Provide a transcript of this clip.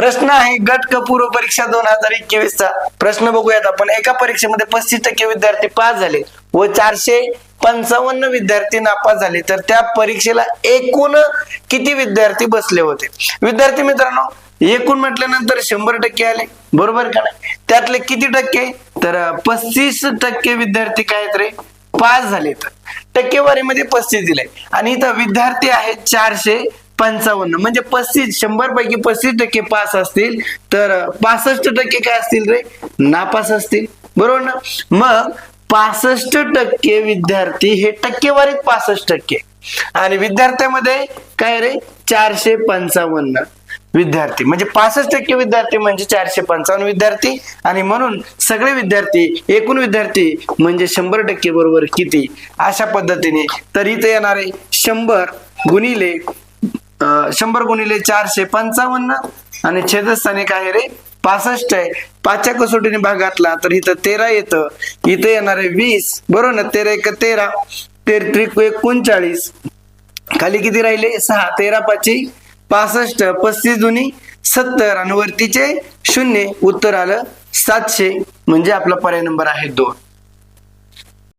प्रश्न आहे गट क पूर्व परीक्षा दोन हजार एकवीस चा. प्रश्न बघूयात आपण. एका परीक्षेमध्ये पस्तीस टक्के विद्यार्थी पास झाले व चारशे पंचावन्न विद्यार्थी नापास झाले. तर त्या परीक्षेला एकूण किती विद्यार्थी बसले होते? विद्यार्थी मित्रांनो एकूण म्हटल्यानंतर शंभर टक्के आले. बरोबर का नाही? त्यातले किती टक्के? तर पस्तीस टक्के विद्यार्थी काय आहेत रे? पास झाले तर टक्केवारीमध्ये पस्तीस दिले. आणि इथं विद्यार्थी आहेत चारशे पंचावन्न. म्हणजे पस्तीस शंभर पैकी पस्तीस टक्के पास असतील तर पासष्ट टक्के काय असतील रे? नापास असतील. बरोबर ना? मग पासष्ट टक्के विद्यार्थी हे टक्केवारीत पासष्ट टक्के. आणि विद्यार्थ्यामध्ये काय रे? चारशे पंचावन्न विद्यार्थी. म्हणजे पासष्ट टक्के विद्यार्थी म्हणजे चारशे पंचावन्न विद्यार्थी. आणि म्हणून सगळे विद्यार्थी एकूण विद्यार्थी म्हणजे शंभर टक्के बरोबर किती? अशा पद्धतीने. तर इथे येणारे शंभर गुणिले शंभर गुणिले चारशे पंचावन्न आणि छेदस्थानी काय आहे रे पासष्ट आहे. पाचच्या कसोटीने भाग घातला तर इथं तेरा येतं. येणार येणारे वीस बरोबर ना? तेरा एक तेरा तेर त्रिक एकोणचाळीस. खाली किती राहिले? सहा. तेरा पाची पासष्ट पस्तीस दुनी सत्तर आणि वरतीचे शून्य. उत्तर आलं सातशे. म्हणजे आपला पर्याय नंबर आहे दोन.